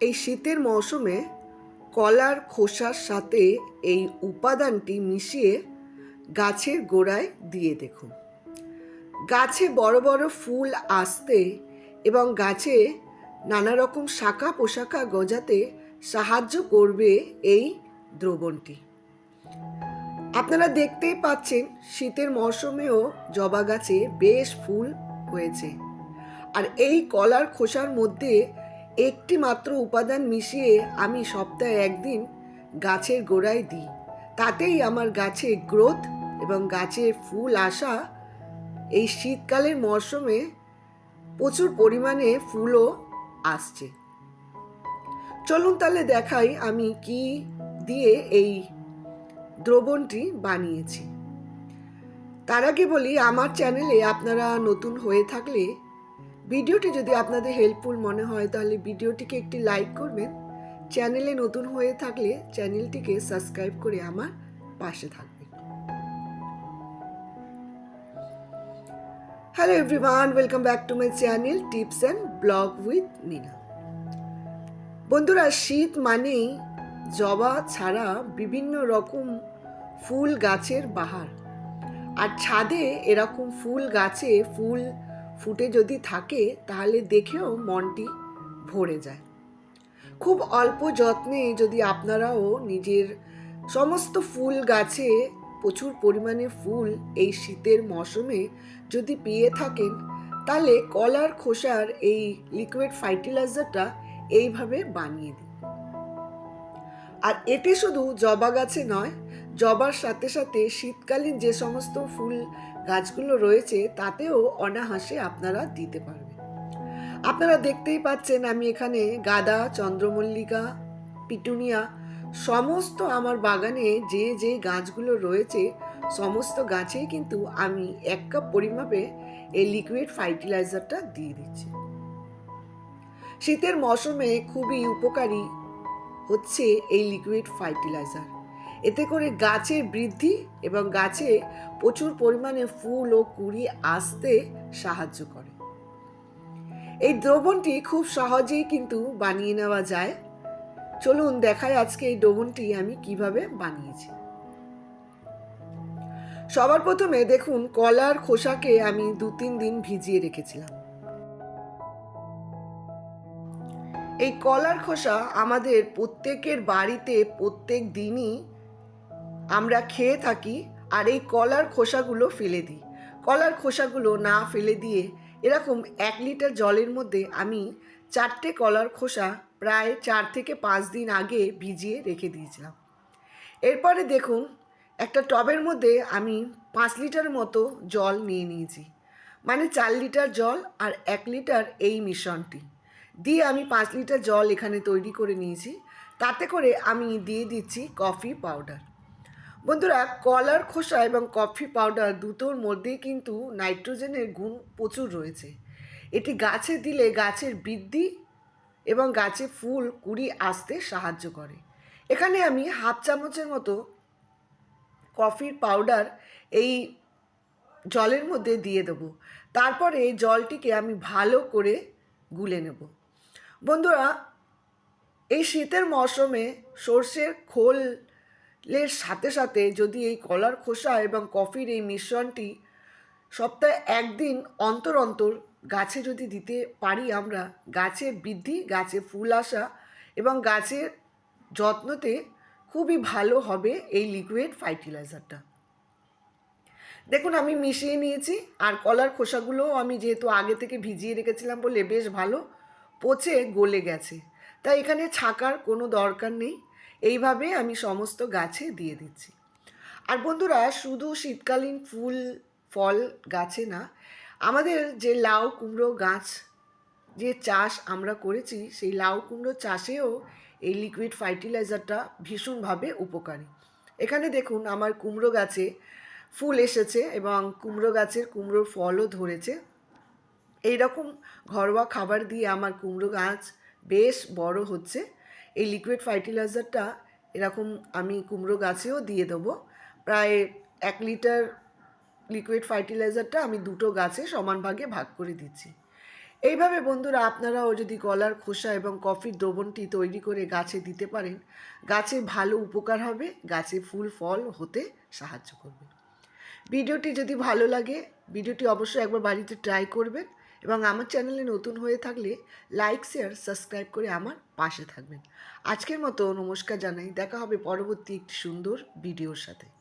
এই শীতের মৌসুমে কলার খোসার সাথে এই উপাদানটি মিশিয়ে গাছের গোড়ায় দিয়ে দেখুন। গাছে বড় বড় ফুল আসতে এবং গাছে নানা রকম শাখা পোশাখা গজাতে সাহায্য করবে এই দ্রবণটি। আপনারা দেখতেই পাচ্ছেন শীতের মরশুমেও জবা গাছে বেশ ফুল হয়েছে। আর এই কলার খোসার মধ্যে একটি মাত্র উপাদান মিশিয়ে আমি সপ্তাহে একদিন গাছের গোড়ায় দিই। তাতেই আমার গাছে গ্রোথ এবং গাছে ফুল আসা এই শীতকালের মরশুমে প্রচুর পরিমাণে ফুলও আসছে। চলুন তাহলে দেখাই আমি কি দিয়ে এই দ্রবণটি বানিয়েছি। তার আগে বলি, আমার চ্যানেলে আপনারা নতুন হয়ে থাকলে ভিডিওটি যদি আপনাদের হেল্পফুল মনে হয়, তাহলে ভিডিওটিকে একটি লাইক করবেন। চ্যানেলে নতুন হয়ে থাকলে চ্যানেলটিকে সাবস্ক্রাইব করে আমার পাশে থাকবেন। Hello everyone welcome back to my channel tips and blog with Meena বন্ধুরা, শীত মানেই জবা ছাড়া বিভিন্ন রকম ফুল গাছের বাহার। আর ছাদে এরকম ফুল গাছে ফুল ফুটে যদি থাকে, তাহলে দেখেও মনটি ভরে যায়। খুব অল্প যত্নে যদি আপনারাও নিজের সমস্ত ফুল গাছে, প্রচুর পরিমাণে ফুল এই শীতের মৌসুমে যদি পেয়ে থাকেন, তাহলে কলার খোসার এই লিকুইড ফার্টিলাইজারটা এইভাবে বানিয়ে দিন। আর এটি শুধু জবা গাছে নয়, জবার সাথে সাথে শীতকালীন যে সমস্ত ফুল গাছগুলো রয়েছে, তাতেও অনাহাসে আপনারা দিতে পারবেন। আপনারা দেখতেই পাচ্ছেন আমি এখানে গাদা, চন্দ্রমল্লিকা, পিটুনিয়া সমস্ত আমার বাগানে যে যে গাছগুলো রয়েছে, সমস্ত গাছেই কিন্তু আমি এক কাপ পরিমাপে এই লিকুইড ফার্টিলাইজারটা দিয়ে দিচ্ছি। শীতের মৌসুমে খুবই উপকারী হচ্ছে এই লিকুইড ফার্টিলাইজার এতে করে গাছের বৃদ্ধি এবং গাছে প্রচুর পরিমাণে ফুল ও কুড়ি আসতে সাহায্য করে। এই দ্রবণটি খুব সহজেই কিন্তু বানিয়ে নেওয়া যায়। চলুন দেখায় আজকে এই দ্রবণটি আমি কীভাবে বানিয়েছি। সবার প্রথমে দেখুন, কলার খোসাকে আমি দু তিন দিন ভিজিয়ে রেখেছিলাম। এই কলার খোসা আমাদের প্রত্যেকের বাড়িতে প্রত্যেক দিনই আমরা খেয়ে থাকি আর এই কলার খোসাগুলো ফেলে দিই। কলার খোসাগুলো না ফেলে দিয়ে এরকম এক লিটার জলের মধ্যে আমি চারটে কলার খোসা প্রায় চার থেকে পাঁচ দিন আগে ভিজিয়ে রেখে দিয়েছিলাম। এরপরে দেখুন, একটা টবের মধ্যে আমি পাঁচ লিটার মতো জল নিয়ে নিয়েছি। মানে চার লিটার জল আর এক লিটার এই মিশ্রণটি। দিয়ে আমি পাঁচ লিটার জল এখানে তৈরি করে নিয়েছি। তাতে করে আমি দিয়ে দিচ্ছি কফি পাউডার। বন্ধুরা, কলার খোসা এবং কফি পাউডার দুটোর মধ্যেই কিন্তু নাইট্রোজেনের গুণ প্রচুর রয়েছে। এটি গাছে দিলে গাছের বৃদ্ধি এবং গাছে ফুল, কুড়ি আসতে সাহায্য করে। এখানে আমি হাফ চামচের মতো কফির পাউডার এই জলের মধ্যে দিয়ে দেবো। তারপরে জলটিকে আমি ভালো করে গুলে নেব। বন্ধুরা, এই শীতের মরশুমে সর্ষের খোলের সাথে সাথে যদি এই কলার খোসা এবং কফির এই মিশ্রণটি সপ্তাহে একদিন অন্তর অন্তর গাছে যদি দিতে পারি আমরা গাছের বৃদ্ধি, গাছে ফুল আসা এবং গাছের যত্নতে খুবই ভালো হবে এই লিকুইড ফার্টিলাইজারটা দেখুন, আমি মিশিয়ে নিয়েছি আর কলার খোসাগুলোও আমি যেহেতু আগে থেকে ভিজিয়ে রেখেছিলাম বলে বেশ ভালো পচে গলে গেছে। তাই এখানে ছাকার কোনো দরকার নেই। এইভাবে আমি সমস্ত গাছে দিয়ে দিচ্ছি। আর বন্ধুরা, শুধু শীতকালীন ফুল, ফল গাছে না, আমাদের যে লাউ কুমড়ো গাছ যে চাষ আমরা করেছি, সেই লাউ কুমড়ো চাষেও এই লিকুইড ফার্টিলাইজারটা ভীষণভাবে উপকারী। এখানে দেখুন, আমার কুমড়ো গাছে ফুল এসেছে এবং কুমড়ো গাছের কুমড়োর ফলও ধরেছে। এই রকম ঘরোয়া খাবার দিয়ে আমার কুমড়ো গাছ বেশ বড় হচ্ছে। এই লিকুইড ফার্টিলাইজারটা এরকম আমি কুমড়ো গাছেও দিয়ে দেবো। প্রায় এক লিটার লিকুইড ফার্টিলাইজারটা আমি দুটো গাছে সমান ভাগে ভাগ করে দিচ্ছি। এইভাবে বন্ধুরা আপনারাও যদি কলার খোসা এবং কফির দ্রবণটি তৈরি করে গাছে দিতে পারেন, গাছে ভালো উপকার হবে, গাছে ফুল, ফল হতে সাহায্য করবে। ভিডিওটি যদি ভালো লাগে, ভিডিওটি অবশ্যই একবার বাড়িতে ট্রাই করবেন। এবং আমার চ্যানেলে নতুন হয়ে থাকলে লাইক শেয়ার সাবস্ক্রাইব করে আমার পাশে থাকবেন। আজকের মতো নমস্কার জানাই। দেখা হবে পরবর্তী একটি সুন্দর ভিডিওর সাথে।